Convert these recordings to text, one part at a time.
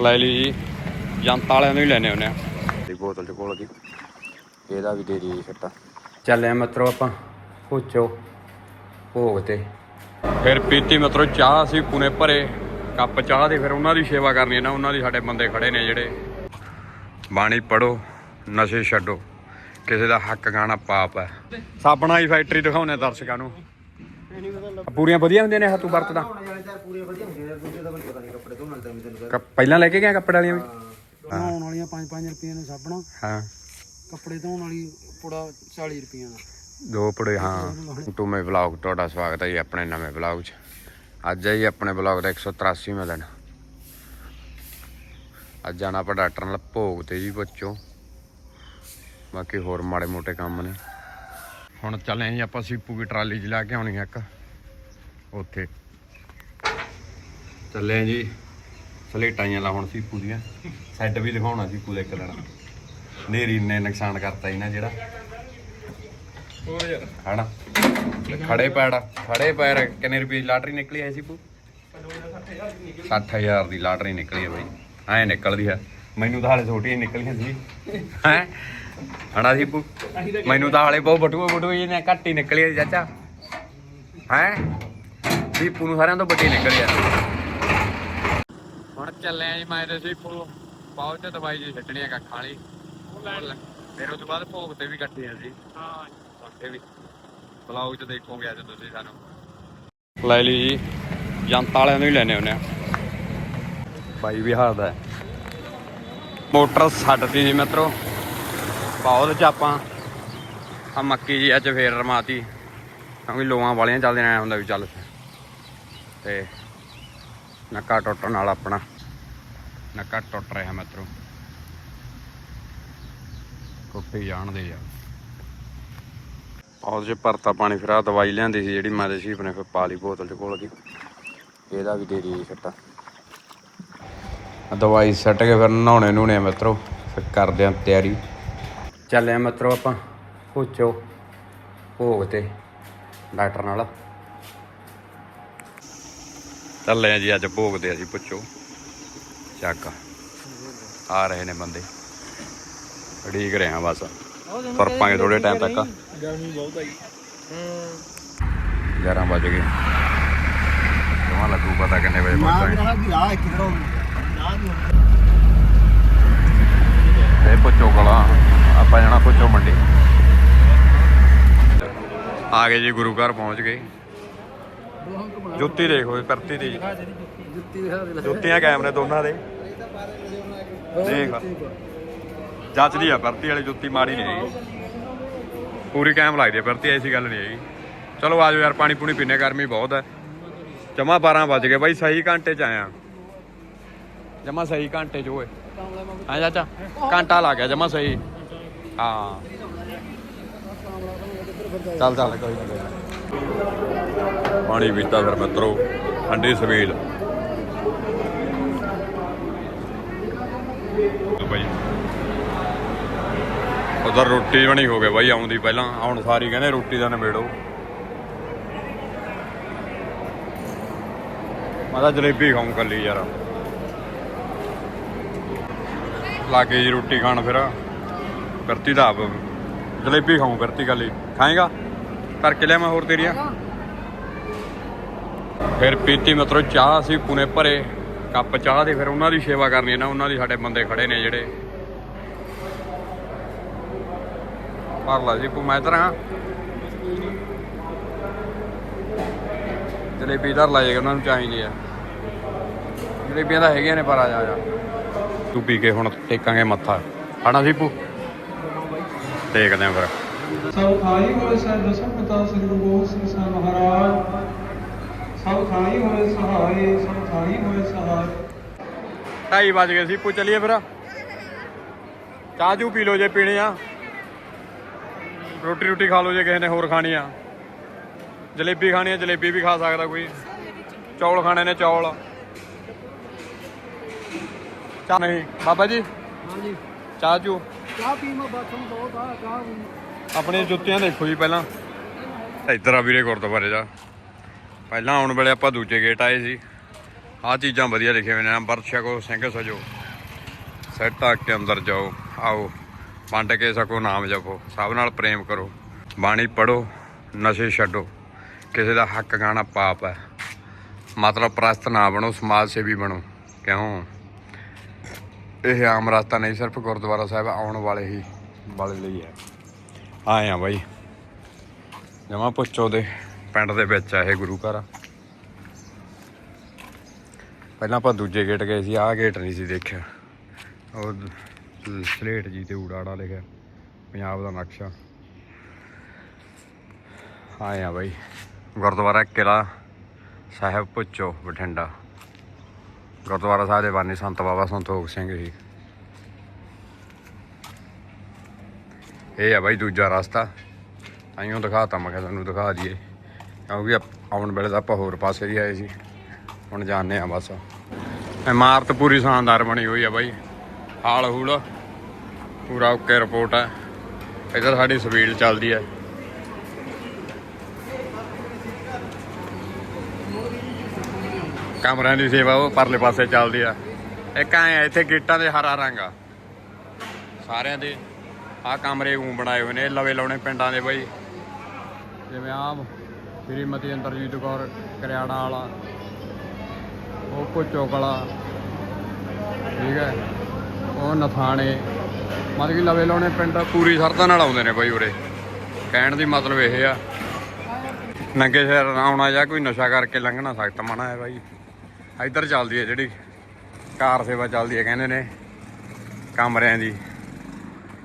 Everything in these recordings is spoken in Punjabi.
ਲੈ ਲਈ ਜੀ। ਜਨਤਾ ਵਾਲਿਆਂ ਨੂੰ ਹੀ ਲੈਣੇ ਹੁੰਦੇ ਆ। ਦੀ ਬੋਤਲ ਚ ਕੋਲ ਦੀ ਇਹਦਾ ਵੀ ਦੇ ਦੀ ਛੱਟਾ ਚੱਲੇ ਆ ਮਤਰੋ ਆਪਾਂ ਪੁੱਛੋ ਭੋਗ ਤੇ। ਫਿਰ ਪੀਤੀ ਮਤਰੋ ਚਾਹ ਅਸੀਂ ਪੁਨੇ ਭਰੇ। ਕੱਪ ਚਾਹ ਦੇ ਫਿਰ ਉਹਨਾਂ ਦੀ ਸੇਵਾ ਕਰਨੀ ਹੈ ਨਾ। ਉਹਨਾਂ ਦੀ ਸਾਡੇ ਬੰਦੇ ਖੜੇ ਨੇ ਜਿਹੜੇ। ਬਾਣੀ ਪੜੋ ਨਸ਼ੇ ਛੱਡੋ। ਕਿਸੇ ਦਾ ਹੱਕ ਗਾਣਾ ਪਾਪ ਹੈ। ਸਾਬਣਾ ਦੀ ਫੈਕਟਰੀ ਦਿਖਾਉਣੇ ਦਰਸ਼ਕਾਂ ਨੂੰ। ਪੂਰੀਆਂ ਵਧੀਆ ਹੁੰਦੀਆਂ ਨੇ ਹੱਥੋਂ ਵਰਤਦਾ। ਪੂਰੇ ਵਧੀਆ ਹੁੰਦੇ ਨੇ ਦੂਜੇ ਦਾ ਕੋਈ ਪਤਾ ਨਹੀਂ ਕੱਪੜੇ ਤੋਂ ਮਿਲਦਾ ਮੈਨੂੰ ਤੈਨੂੰ ਕ- ਪਹਿਲਾਂ ਲੈ ਕੇ ਗਿਆ ਕੱਪੜੇ ਵਾਲੀਆਂ ਵੀ? ਬਣਾਉਣ ਵਾਲੀਆਂ 5-5 ਰੁਪਏ ਨੇ ਸਾਬਣਾ। ਹਾਂ। ਕੱਪੜੇ ਧੋਣ ਵਾਲੀ ਪੁੜਾ 40 ਰੁਪਏ ਦਾ। ਦੋ ਪੜੇ ਹਾਂ। ਟੂਮੇ ਵਲੌਗ ਤੁਹਾਡਾ ਸਵਾਗਤ ਹੈ ਜੀ ਆਪਣੇ ਨਵੇਂ ਵਲੌਗ 'ਚ। ਅੱਜ ਹੈ ਜੀ ਆਪਣੇ ਵਲੌਗ ਦਾ 183ਵਾਂ ਦਿਨ। ਅੱਜ ਜਾਣਾ ਆਪਾਂ ਡਾਕਟਰ ਨਾਲ ਭੋਗ ਤੇ ਜੀ ਬੱਚੋ। ਬਾਕੀ ਹੋਰ ਮਾੜੇ ਮੋਟੇ ਕੰਮ ਨੇ। ਹੁਣ ਚੱਲੇ ਜੀ ਆਪਾਂ ਸੀਪੂ ਦੀ ਟਰਾਲੀ 'ਚ ਲਾ ਕੇ ਆਉਣੀ ਆ ਇੱਕ। ਉੱਥੇ ਚੱਲੇ ਆ ਜੀ। ਸਲੇਟਾਂ ਜਿਹੀਆਂ ਲਾਉਣ ਸੀਪੂ ਦੀਆਂ ਸੈੱਟ ਵੀ ਦਿਖਾਉਣਾ ਸੀ ਪੂਰੇ ਇੱਕ ਲੈਣਾ ਨੇਰੀ ਨੇ ਨੁਕਸਾਨ ਕਰਤਾ ਜੀ ਨਾ ਜਿਹੜਾ। ਹਣਾ ਖੜੇ ਪੈੜ, ਖੜੇ ਪੈਰ ਕਿੰਨੇ ਰੁਪਏ ਦੀ ਲਾਟਰੀ ਨਿਕਲੀ ਐ ਸੀ ਪੂ? 60000 ਦੀ ਲਾਟਰੀ ਨਿਕਲੀ ਹੈ ਬਈ। ਐ ਨਿਕਲਦੀ ਹੈ ਮੈਨੂੰ ਤਾਂ ਹਾਲੇ ਛੋਟੀਆਂ ਨਿਕਲੀਆਂ ਸੀ। ਹੈ? ਹਣਾ ਸੀ ਪੂ? ਮੈਨੂੰ ਤਾਂ ਹਾਲੇ ਬਹੁਤ ਬਟੂਆ ਬਟੂਆ ਜੀ ਨੇ ਘੱਟ ਹੀ ਨਿਕਲੀ ਹੈ ਚਾਚਾ। ਹੈ? ਸੀਪੂ ਨੂੰ ਸਾਰਿਆਂ ਤੋਂ ਵੱਡੀ ਨਿਕਲੀ ਆ। ਹੁਣ ਚੱਲੇ ਆਂ ਜੀ, ਮੈਂ ਤੇ ਸੀਪੂ ਪਾਉ ਤੇ ਦਵਾਈ ਜੀ ਛੱਡਣੀ ਆ ਕੱਖਾਂ ਵਾਲੀ। ਫਿਰ ਉਸ ਤੋਂ ਬਾਅਦ ਭੋਗ ਤੇ ਵੀ ਇਕੱਠੇ ਆ ਜੀ। ਹਾਂ ਉੱਥੇ ਵੀ। ਬਲੌਗ ਚ ਦੇਖੋਗੇ ਅੱਜ ਤੁਸੀਂ ਸਾਨੂੰ। ਲੈ ਲਈ ਜੀ, ਜਨਤਾ ਵਾਲਿਆਂ ਨੂੰ ਹੀ ਲੈਣੇ ਹੁੰਦੇ ਆ। ਬਾਈ ਵਿਹਾਰ ਦਾ ਮੋਟਰ ਛੱਡਦੀ ਜੀ ਮਿੱਤਰੋ। ਬਹੁਤ ਚ ਆਪਾਂ। ਆ ਮੱਕੀ ਜੀ ਅੱਜ ਫੇਰ ਰਮਾਤੀ। ਕਿਉਂਕਿ ਲੋਆਂ ਵਾਲੀਆਂ ਚੱਲਦੇ ਆਇਆ ਹੁੰਦਾ ਵੀ ਚੱਲ। ਤੇ ਨੱਕਾ ਟੁੱਟਣ ਨਾਲ ਆਪਣਾ। ਨੱਕਾ ਟੁੱਟ ਰਿਹਾ ਮਿੱਤਰੋ ਟੁੱਟੀ ਜਾਣਦੇ ਯਾਰ ਉਹਦੇ ਚ ਭਰਤਾ ਪਾਣੀ ਫਿਰ ਆ ਦਵਾਈ ਲਿਆਂਦੀ ਸੀ ਜਿਹੜੀ ਮਾਦੇ ਸ਼ੀਪ ਨੇ ਫਿਰ ਪਾ ਲਈ ਬੋਤਲ ਚ ਕੋਲ ਦੀ ਇਹਦਾ ਵੀ ਦੇ ਦੀ ਛੱਟਾ ਦਵਾਈ ਸੱਟ ਕੇ ਫਿਰ ਨਹਾਉਣੇ ਨੂਣੇ ਮਿੱਤਰੋ ਫਿਰ ਕਰਦੇ ਆ ਤਿਆਰੀ। ਚੱਲੇ ਆ ਮਿੱਤਰੋ ਆਪਾਂ ਪੁੱਛੋ ਭੋਗ ਤੇ ਡਾਕਟਰ ਨਾਲ। ਚੱਲੇ ਆ ਜੀ ਅੱਜ ਭੋਗ ਤੇ ਅਸੀਂ ਪੁੱਛੋ। ਚੱਕ। ਆ ਰਹੇ ਨੇ ਬੰਦੇ। ਉਡੀਕ ਰਹੇ ਆ ਬਸ। ਤੁਰ ਪਾਂਗੇ ਥੋੜੇ ਟਾਈਮ ਤੱਕ। ਗਰਮੀ ਬਹੁਤ ਆਈ 11 ਵਜ ਗਏ। ਜਮਾ ਲੱਗੂ ਪਤਾ ਕਿੰਨੇ ਵਜੇ ਪਹੁੰਚਾਂਗੇ। ਇਹ ਪੁੱਛੋ ਕਲਾ ਆਪਾਂ ਜਾਣਾ ਪੁੱਛੋ ਮੰਡੀ। ਆ ਗਏ ਜੀ ਗੁਰੂ ਘਰ ਪਹੁੰਚ ਗਏ। ਜੁੱਤੀ ਦੇਖੋ ਪਰਤੀ ਦੀ ਜੁੱਤੀ ਦਿਖਾ ਦੇ ਜੁੱਤੀਆਂ ਕਾਇਮ ਨੇ ਦੋਨਾਂ ਦੇ। ਦੇਖ ਜੱਚਦੀ ਆ ਪਰਤੀ ਵਾਲੀ ਜੁੱਤੀ ਮਾੜੀ ਨਹੀਂ ਹੈਗੀ। ਪੂਰੀ ਕਾਇਮ ਲੱਗਦੀ ਆ ਪਰਤੀ ਐਸੀ ਗੱਲ ਨਹੀਂ ਹੈਗੀ। ਚਲੋ ਆਜੋ ਯਾਰ ਪਾਣੀ ਪੂਣੀ ਪੀਨੇ ਗਰਮੀ ਬਹੁਤ ਹੈ ਜਮਾ 12 ਵੱਜ ਗਏ ਬਾਈ ਸਹੀ ਘੰਟੇ ਚ ਆਇਆ ਜਮਾ ਸਹੀ ਘੰਟੇ ਚ ਓਏ। ਹਾਂ ਚਾਚਾ? ਘੰਟਾ ਲੱਗ ਗਿਆ ਜਮਾ ਸਹੀ। ਹਾਂ। ਚੱਲ ਚੱਲ ਕੋਈ ਨਾ ਕੋਈ ਨਾ। ਪਾਣੀ ਪੀਤਾ ਫਿਰ ਮਿੱਤਰੋ ਠੰਡੀ ਸਵੇਲ। ਬਾਈ। ਉਧਰ ਰੋਟੀ ਬਣੀ ਹੋ ਗਈ ਬਾਈ ਆਉਂਦੀ ਪਹਿਲਾਂ। ਹੁਣ ਸਾਰੀ ਕਹਿੰਦੇ ਰੋਟੀ ਦਾ ਨਿਬੇੜੋ। ਮੈਂ ਤਾਂ ਜਲੇਬੀ ਖਾਉਂ ਕੱਲੀ ਯਾਰ। ਲਾਗੇ ਜੀ ਰੋਟੀ ਖਾਣ ਫਿਰ। ਕਰਤੀ ਦਾ ਆਪ। ਜਲੇਬੀ ਖਾਉਂ ਕਰਤੀ ਕੱਲੀ। ਖਾਏਗਾ? ਕਰਕੇ ਲਿਆ ਮੈਂ ਹੋਰ ਤੇਰੀਆਂ। ਫਿਰ ਪੀਤੀ ਮਤਰੋ ਚਾਹ ਅਸੀਂ ਪੁਨੇ ਭਰੇ। ਕੱਪ ਚਾਹ ਦੇ, ਫਿਰ ਉਹਨਾਂ ਦੀ ਸੇਵਾ ਕਰਨੀ ਹੈ ਨਾ, ਉਹਨਾਂ ਦੀ ਸਾਡੇ ਬੰਦੇ ਖੜੇ ਨੇ ਜਿਹੜੇ। ਭਰ ਲਾ ਜੀ ਪੂ ਮੈਂ ਤਰਾਂ ਜਲੇਬੀ ਧਰ ਲਾਏਗਾ ਉਹਨਾਂ ਨੂੰ ਚਾਹੀਦੀ ਆ। ਜਲੇਬੀਆਂ ਤਾਂ ਹੈਗੀਆਂ ਨੇ, ਪਰ ਆ ਜਾ, ਆ ਤੂੰ ਪੀ ਕੇ ਹੁਣ ਟੇਕਾਂਗੇ ਮੱਥਾ। ਹਣਾ ਸੀ ਦੇਖਦੇ ਆਂ ਫਿਰ। ਸਭ ਖਾਈ ਹੋਏ ਸਹਿ ਦਸਮ ਪਿਤਾ ਸ੍ਰੀ ਗੁਰੂ ਗੋਬਿੰਦ ਸਿੰਘ ਸਾਹਿਬ ਮਹਾਰਾਜ। ਸਭ ਖਾਈ ਹੋਏ ਸਹਾਏ ਸਭ ਖਾਈ ਹੋਏ ਸਹਾਏ। ਢਾਈ ਵੱਜ ਗਏ ਸੀ ਪੂ ਚਲੀਏ ਫਿਰ। ਚਾਹ ਚੂ ਪੀ ਲਓ ਜੇ ਪੀਣੀ ਆ। ਰੋਟੀ ਰੋਟੀ ਖਾ ਲਓ ਜੇ ਕਿਸੇ ਨੇ ਹੋਰ ਖਾਣੀ ਆ। ਜਲੇਬੀ ਖਾਣੀ ਆ ਜਲੇਬੀ ਵੀ ਖਾ ਸਕਦਾ ਕੋਈ। ਚੌਲ ਖਾਣੇ ਨੇ ਚੌਲ। ਚਾਹ ਨਹੀਂ। ਬਾਬਾ ਜੀ? ਹਾਂਜੀ। ਚਾਹ ਚੂ ਚਾਹ ਪੀ ਮੈਂ ਬਾਥਰੂਮ ਬਹੁਤ ਆ ਚਾਹ ਆਪਣੀਆਂ ਜੁੱਤੀਆਂ ਦੇਖੋ ਜੀ ਪਹਿਲਾਂ। ਇੱਧਰ ਆ ਵੀਰੇ ਗੁਰਦੁਆਰੇ ਦਾ। ਪਹਿਲਾਂ ਆਉਣ ਵੇਲੇ ਆਪਾਂ ਦੂਜੇ ਗੇਟ ਆਏ ਸੀ। ਆ ਚੀਜ਼ਾਂ ਵਧੀਆ ਲਿਖੇ ਹੋਏ ਨੇ ਨੰਬਰ ਛਕੋ ਸਿੰਘ ਸਜੋ। ਸੈੱਟ ਕੇ ਅੰਦਰ ਜਾਓ, ਆਓ। ਵੰਡ ਕੇ ਸਕੋ ਨਾਮ ਜਪੋ, ਸਭ ਨਾਲ ਪ੍ਰੇਮ ਕਰੋ। ਬਾਣੀ ਪੜੋ ਨਸ਼ੇ ਛੱਡੋ। ਕਿਸੇ ਦਾ ਹੱਕ ਗਾਣਾ ਪਾਪ ਹੈ। ਮਤਲਬ ਪ੍ਰਸਤ ਨਾ ਬਣੋ, ਸਮਾਜ ਸੇਵੀ ਬਣੋ। ਕਿਉਂ? ਇਹ ਆਮ ਰਸਤਾ ਨਹੀਂ, ਸਿਰਫ ਗੁਰਦੁਆਰਾ ਸਾਹਿਬ ਆਉਣ ਵਾਲੇ ਹੀ ਵਾਲੇ ਲਈ ਹੈ। ਆਏ ਆ ਬਾਈ। ਜਮਾ ਪੁੱਛੋ ਦੇ ਪਿੰਡ ਦੇ ਵਿੱਚ ਆ ਇਹ ਗੁਰੂ ਘਰ ਪਹਿਲਾਂ ਆਪਾਂ ਦੂਜੇ ਗੇਟ ਗਏ ਸੀ, ਆਹ ਗੇਟ ਨਹੀਂ ਸੀ ਦੇਖਿਆ। ਉਹ ਸਲੇਟ ਜੀ ਤੇ ਊੜਾੜਾ ਲਿਖਿਆ, ਪੰਜਾਬ ਦਾ ਨਕਸ਼ਾ। ਆਏ ਆ ਬਾਈ। ਗੁਰਦੁਆਰਾ ਕਿਲਾ ਸਾਹਿਬ ਪੁੱਚੋ ਬਠਿੰਡਾ। ਗੁਰਦੁਆਰਾ ਸਾਹਿਬ ਦੇ ਬਾਨੀ ਸੰਤ ਬਾਬਾ ਸੰਤੋਖ ਸਿੰਘ ਜੀ ਇਹ ਆ ਬਾਈ ਦੂਜਾ ਰਸਤਾ। ਆਈਓ ਦਿਖਾਤਾ ਮੈਂ ਕਿਹਾ ਤੁਹਾਨੂੰ ਦਿਖਾ ਦਈਏ। ਕਿਉਂਕਿ ਆਪ- ਆਉਣ ਵੇਲੇ ਤਾਂ ਆਪਾਂ ਹੋਰ ਪਾਸੇ ਦੀ ਆਏ ਸੀ। ਹੁਣ ਜਾਣੇ ਆ ਬਸ। ਇਮਾਰਤ ਪੂਰੀ ਸ਼ਾਨਦਾਰ ਬਣੀ ਹੋਈ ਆ ਬਾਈ। ਹਾਲ ਹੂਲ ਪੂਰਾ ਓਕੇ ਰਿਪੋਰਟ ਹੈ ਇਧਰ ਸਾਡੀ ਸਪੀਡ ਚੱਲਦੀ ਹੈ ਕਮਰਿਆਂ ਦੀ ਸੇਵਾ ਉਹ ਪਰਲੇ ਪਾਸੇ ਚੱਲਦੀ ਆ। ਇੱਕ ਐ ਆ, ਇੱਥੇ ਗੇਟਾਂ ਦੇ ਹਰਾ ਰੰਗ ਆ। ਸਾਰਿਆਂ ਦੇ। ਆ ਕਮਰੇ ਉਂ ਬਣਾਏ ਹੋਏ ਨੇ ਲਵੇ ਲਾਉਣੇ ਪਿੰਡਾਂ ਦੇ ਬਾਈ। ਜਿਵੇਂ ਆਮ ਸ਼੍ਰੀਮਤੀ ਅੰਤਰਜੀਤ ਕੌਰ ਕਰਿਆਣਾ ਵਾਲਾ, ਉਹ ਕੋਚੋ ਵਾਲਾ ਠੀਕ ਹੈ, ਉਹ ਨਥਾਣੇ, ਮਤਲਬ ਕਿ ਲਵੇ ਲਾਉਣੇ ਪਿੰਡ। ਪੂਰੀ ਸਰਦਾ ਨਾਲ ਆਉਂਦੇ ਨੇ ਬਾਈ ਉਰੇ। ਕਹਿਣ ਦੀ ਮਤਲਬ ਇਹ ਆ। ਨੰਗੇ ਸਿਰ ਆਉਣਾ ਜਾਂ ਕੋਈ ਨਸ਼ਾ ਕਰਕੇ ਲੰਘਣਾ ਸਖਤ ਮਨਾ ਹੈ ਬਾਈ। ਇੱਧਰ ਚੱਲਦੀ ਹੈ ਜਿਹੜੀ ਕਾਰ ਸੇਵਾ ਚੱਲਦੀ ਹੈ, ਕਹਿੰਦੇ ਨੇ ਕਮਰਿਆਂ ਦੀ।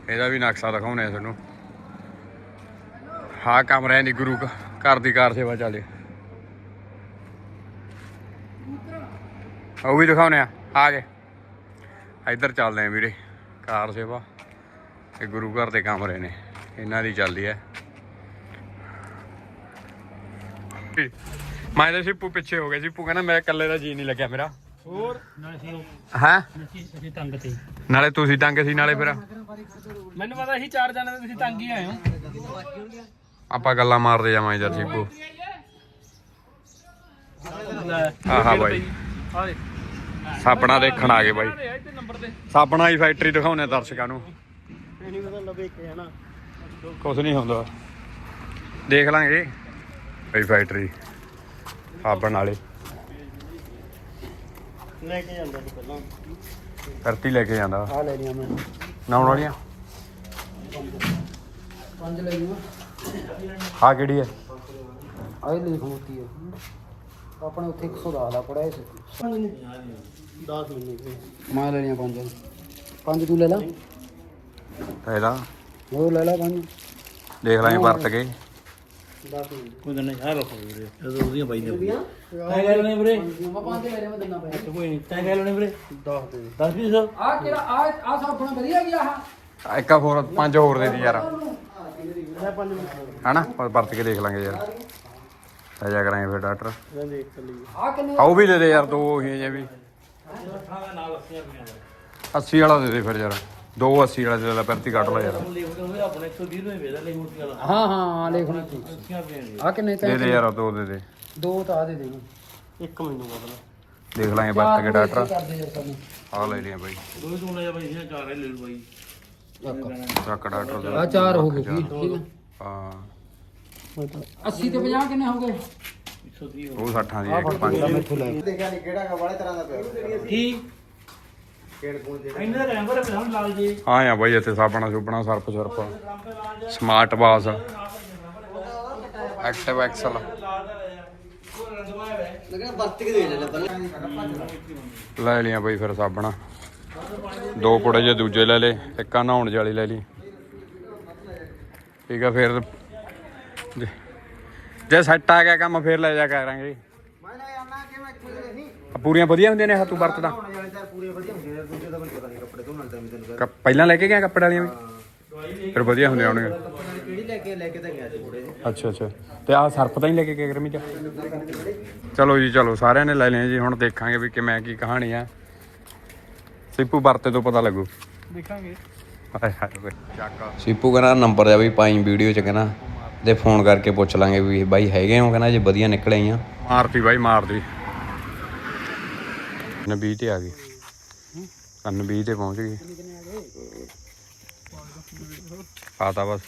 ਇਹਦਾ ਵੀ ਨਕਸ਼ਾ ਦਿਖਾਉਣੇ ਆ ਤੁਹਾਨੂੰ। ਹਾਂ ਕਮਰਿਆਂ ਦੀ ਗੁਰੂ ਘ- ਘਰ ਦੀ ਕਾਰ ਸੇਵਾ ਚੱਲਦੀ ਉਹ ਵੀ ਦਿਖਾਉਣੇ ਆ। ਆ ਗਏ। ਇੱਧਰ ਚੱਲਦੇ ਆ ਵੀਰੇ ਕਾਰ ਸੇਵਾ। ਇਹ ਗੁਰੂ ਘਰ ਦੇ ਕਮਰੇ ਨੇ। ਇਹਨਾਂ ਦੀ ਚੱਲਦੀ ਹੈ ਮੈਂ ਤਾਂ ਸਿੱਪੂ ਪਿੱਛੇ ਹੋ ਗਿਆ। ਸਿੱਪੂ ਕਹਿੰਦਾ ਮੈਂ ਇਕੱਲੇ ਦਾ ਜੀ ਨਹੀਂ ਲੱਗਿਆ ਮੇਰਾ। ਹੋਰ? ਹੈ? ਅਸੀਂ ਤੰਗ ਤੇ ਨਾਲੇ ਤੁਸੀਂ ਤੰਗ ਸੀ ਨਾਲੇ ਫਿਰ। ਮੈਨੂੰ ਪਤਾ ਸੀ ਚਾਰ ਜਣੇ ਤੁਸੀਂ ਤੰਗ ਹੀ ਆਏ ਹੋ। ਆਪਾਂ ਗੱਲਾਂ ਮਾਰਦੇ ਜਾਵਾਂਗੇ ਜਦ ਸਿੱਪੂ ਆਹਾ ਬਾਈ। ਸਾਪਣਾ ਦੇਖਣ ਆ ਗਏ ਬਾਈ। ਸਾਪਣਾ ਦੀ ਫੈਕਟਰੀ ਦਿਖਾਉਣੇ ਦਰਸ਼ਕਾਂ ਨੂੰ। ਨਹੀਂ ਪਤਾ ਲਵੇ ਕਿ ਹਨਾ ਕੁਝ ਨਹੀਂ ਹੁੰਦਾ। ਦੇਖ ਲਾਂਗੇ ਬਈ ਫੈਕਟਰੀ ਸਾਬਣ ਵਾਲੇ। ਲੈ ਕੇ ਜਾਂਦਾ ਸੀ ਪਹਿਲਾਂ। ਕਰਤੀ ਲੈ ਕੇ ਜਾਂਦਾ। ਆ ਲੈ ਲਿਆ ਮੈਂ। ਨਾਉਣ ਵਾਲੀਆਂ? ਪੰਜ ਲੈ ਲਈਆਂ। ਆ ਕਿਹੜੀ ਹੈ? ਆ ਇਹ ਲਿਖ ਮੋਤੀ ਆ ਆਪਣੇ ਉੱਥੇ 110 ਦਾ ਪੜਿਆ ਸੀ। 10 ਮਿੰਟ। ਮੈਂ ਲੈ ਲਿਆ ਪੰਜ। ਪੰਜ ਤੂੰ ਲੈ ਲਾ। ਇਹਦਾ ਉਹ ਲੈ ਲਾ ਪੰਜ। ਦੇਖ ਲਾਂਗੇ ਵਰਤ ਕੇ। 10 ਮਿੰਟ। ਕੋਈ ਨਹੀਂ ਆ ਰੱਖੋ ਵੀਰੇ। ਜਦੋਂ ਉਹਦੀਆਂ ਬਾਈ ਨੇ ਤੈਂ ਕਹਿ ਲੈਣੇ ਵੀਰੇ। ਮੈਂ ਪੰਜ ਲੈ ਲਿਆ ਮੈਂ ਦਿੰਦਾ ਪੈ ਕੋਈ ਨਹੀਂ। ਤੈਂ ਕਹਿ ਲੈਣੇ ਵੀਰੇ। 10 ਦੇ। 10 ਵੀ ਸਰ ਆ ਕਿਹੜਾ ਆ ਆ ਸਭ ਆਪਣਾ ਵਧੀਆ ਗਿਆ ਆ ਇੱਕ ਹੋਰ ਪੰਜ ਹੋਰ ਦੇ ਦੀ ਯਾਰ। ਮੈਂ 5 ਮਿੰਟ ਹਨਾ? ਪਰ ਵਰਤ ਕੇ ਦੇਖ ਲਾਂਗੇ ਯਾਰ। ਲੈ ਜਾ ਕਰਾਂਗੇ ਫਿਰ ਡਾਕਟਰ। ਮੈਂ ਦੇਖ ਚੱਲੀ ਆ ਕਿੰਨੇ ਆਓ ਵੀ ਦੇ ਦੇ ਯਾਰ ਦੋ ਹੀ ਜੇ ਵੀ। ਨਾਲ 80 ਰੁਪਏ 80 ਵਾਲਾ ਦੇ ਦੇ ਫਿਰ ਯਾਰ। ਦੋ 80 ਵਾਲਾ ਦੇ ਲੈ ਪਰਤੀ ਕੱਢ ਲੈ ਯਾਰ। ਲਿਖ ਦੋ ਆਪਣੇ 120 ਰੁਪਏ ਵੇਦਾ ਲਿਖ ਮੁਰਤੀ ਵਾਲਾ ਹਾਂ ਹਾਂ ਲਿਖਣਾ ਤੂੰ 80 ਰੁਪਏ ਦੇ ਆ ਕਿੰਨੇ ਦੇ ਤੇ ਦੇ ਯਾਰ ਦੋ ਦੇ ਦੇ। ਦੋ ਤਾਂ ਆ ਦੇ ਦੇਣਾ ਇੱਕ ਮੈਨੂੰ ਬਦਲ ਦੇਖ ਲਾਂਗੇ ਵਰਤ ਕੇ ਡਾਕਟਰ। ਆ ਲੈ ਲਿਆ ਬਾਈ। ਦੋ ਤੂੰ ਲੈ ਜਾ ਬਾਈ ਇਹ ਚਾਰ ਲੈ ਲੈ ਲੂ ਬਾਈ। ਚੱਕ ਡਾਕਟਰ ਦੇ ਆ ਚਾਰ ਹੋ ਗਏ ਜੀ ਠੀਕ ਹੈ। ਹਾਂ। 80 ਤੇ 50 ਕਿੰਨੇ ਹੋ ਗਏ? 130 ਉਹ 60 ਦੀ ਇੱਕ ਪੰਜ। ਦੀ। ਮੈਥੋਂ ਲੈ ਠੀਕ ਇਹਨਾਂ ਦਾ ਰੈਂਬਰ ਹੈ ਹੁਣ ਲਾਲ ਜੀ। ਹਾਂ ਆ ਬਾਈ ਇੱਥੇ ਸਾਬਣਾ ਸੁਬਣਾ ਸਰਫ ਸਰਫ ਸਮਾਰਟ ਬਾਸ। Active Excel. ਲੈ ਲਿਆ ਬਾਈ ਫਿਰ ਸਾਬਣਾ। ਦੋ ਪੁੜੇ ਜੇ ਦੂਜੇ ਲੈ ਲੇ ਇੱਕ ਨਹਾਉਣ ਵਾਲੀ ਲੈ ਲਈ। ਠੀਕ ਆ, ਫਿਰ ਜੇ- ਜੇ ਸੈੱਟ ਆ ਗਿਆ ਕੰਮ, ਫਿਰ ਲੈ ਜਾ ਕਰਾਂਗੇ ਆ ਪੂਰੀਆਂ ਵਧੀਆ ਹੁੰਦੀਆਂ ਨੇ ਆਹ ਤੂੰ ਵਰਤਦਾ। ਪਹਿਲਾਂ ਲੈ ਕੇ ਗਿਆ ਕੱਪੜੇ ਵਾਲੀਆਂ ਵੀ? ਫਿਰ ਵਧੀਆ ਹੁੰਦੀਆਂ ਹੋਣਗੀਆਂ। ਕਿਹੜੀ ਲੈ ਕੇ ਲੈ ਕੇ ਤਾਂ ਗਿਆ ਸੀ ਥੋੜੇ ਅੱਛਾ ਅੱਛਾ। ਤੇ ਆਹ ਸਰਪ ਤਾਂ ਹੀ ਲੈ ਕੇ ਗਿਆ ਗਰਮੀ ਚ? ਚਲੋ ਜੀ, ਚਲੋ, ਸਾਰਿਆਂ ਨੇ ਲੈ ਲਿਆ ਜੀ, ਹੁਣ ਦੇਖਾਂਗੇ ਵੀ ਕਿਵੇਂ ਕੀ ਕਹਾਣੀ ਆ। ਸਿੱਪੂ ਵਰਤੇ ਤੋਂ ਪਤਾ ਲੱਗੂ। ਦੇਖਾਂਗੇ। ਹਾਏ ਹਾਏ ਓਏ। ਚੱਕ। ਸਿੱਪੂ ਕਹਿੰਦਾ ਨੰਬਰ ਆ ਵੀ ਪਾਈ ਵੀਡੀਓ ਚ ਕਹਿੰਦਾ ਤੇ ਫੋਨ ਕਰਕੇ ਪੁੱਛ ਲਾਂਗੇ ਵੀ ਬਾਈ ਹੈਗੇ ਹੋ ਕਹਿੰਦਾ ਜੇ ਵਧੀਆ ਨਿਕਲੇ ਆ। ਮਾਰਤੀ ਬਾਈ ਮਾਰਦੀ। 20 ਤੇ ਆ ਗਏ ਕੰਨ 20 ਤੇ ਪਹੁੰਚ ਗਏ ਆਤਾ ਬਸ।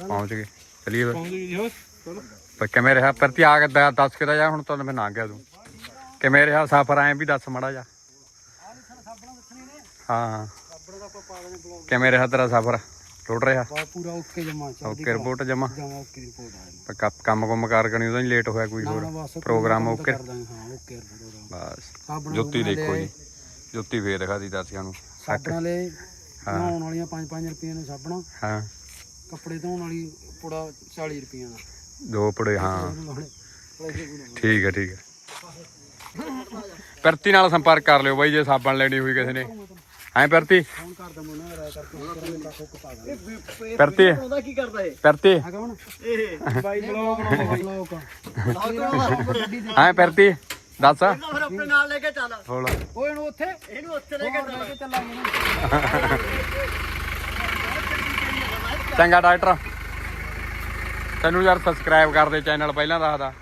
ਪਹੁੰਚ ਗਏ ਚਲੀਏ ਪਹੁੰਚ ਗਈ ਹੋ ਚਲੋ। ਪਰ ਕਿਵੇਂ ਰਿਹਾ? ਪ੍ਰਤੀ ਆ ਕੇ ਦ- ਦੱਸ ਕੇ ਜਾ ਹੁਣ ਤਾਂ ਮੈਂ ਨਾ ਗਿਆ ਤੂੰ। ਕਿਵੇਂ ਰਿਹਾ ਸਫ਼ਰ? ਆਏ ਵੀ ਦੱਸ ਮੜਾ ਜਾ ਹਾਂ। ਕਿਵੇਂ ਰਿਹਾ ਤੇਰਾ ਸਫ਼ਰ? ਟੁੱਟ ਰਿਹਾ? ਬਾ ਪੂਰਾ ਓਕੇ ਜਮਾ ਚੱਲਦੀ ਓਕੇ ਰਿਪੋਰਟ ਜਮਾ? ਜਮਾ ਓਕੇ ਰਿਪੋਰਟ ਆ ਜਾਣੀ। ਪਰ ਕੱਪ- ਕੰਮ ਕੁੰਮ ਕਾਰ ਕਣੀ ਉਹਦਾ ਨਹੀਂ ਲੇਟ ਹੋਇਆ ਕੋਈ ਹੋਰ। ਪ੍ਰੋਗਰਾਮ ਕੰਮ ਓਕੇ ਤਾਂ ਕਰਦਾ ਹਾਂ ਓਕੇ ਪ੍ਰੋਗਰਾਮ ਬਸ। ਸਾਬਣ ਜੁੱਤੀ ਦੇਖੋ ਜੀ। ਜੁੱਤੀ ਫੇਰ ਦਿਖਾ ਦੀ ਦੱਸਿਆਂ ਨੂੰ। ਸਾਬਣਾਂ ਲੈ ਹਾਂ। ਨਹਾਉਣ ਵਾਲੀਆਂ 5-5 ਰੁਪਏ ਨੂੰ ਸਾਬਣਾ। ਹਾਂ। ਕੱਪੜੇ ਧੋਣ ਵਾਲੀ ਪੁੜਾ 40 ਰੁਪਏ ਦਾ। ਦੋ ਪੜੇ ਹਾਂ। ਠੀਕ ਹੈ ਠੀਕ ਹੈ ਪ੍ਰਤੀ ਨਾਲ ਸੰਪਰਕ ਕਰ ਲਿਓ ਬਾਈ ਜੇ ਸਾਬਣ ਲੈਣੀ ਹੋਈ ਕਿਸੇ ਨੇ। ਐਂ ਪ੍ਰਤੀ। ਫੋਨ ਕਰ ਦਮ ਉਹਨਾਂ ਰਾਇ ਕਰਕੇ ਉਸ ਤਰ੍ਹਾਂ ਦਾ ਹੁੱਕ ਪਾ ਦਾਂ ਪ੍ਰਤੀ। ਉਹਦਾ ਕੀ ਕਰਦਾ ਏ ਪ੍ਰਤੀ। ਆ ਕੌਣ ਇਹ ਬਾਈ ਬਲੌਗ ਬਣਾਉਂਦਾ ਬਲੌਗ ਐਂ ਪ੍ਰਤੀ। ਦੱਸ। ਤਾਂ ਫਿਰ ਆਪਣੇ ਨਾਲ ਲੈ ਕੇ ਚੱਲ ਹੋਲਾ। ਓਏ ਇਹਨੂੰ ਉੱਥੇ ਇਹਨੂੰ ਉੱਥੇ ਲੈ ਕੇ ਚੱਲਾਂਗੇ ਚੰਗਾ ਡਾਕਟਰ। ਤੈਨੂੰ ਯਾਰ ਸਬਸਕ੍ਰਾਈਬ ਕਰ ਦੇ ਚੈਨਲ ਪਹਿਲਾਂ ਦੱਸਦਾ।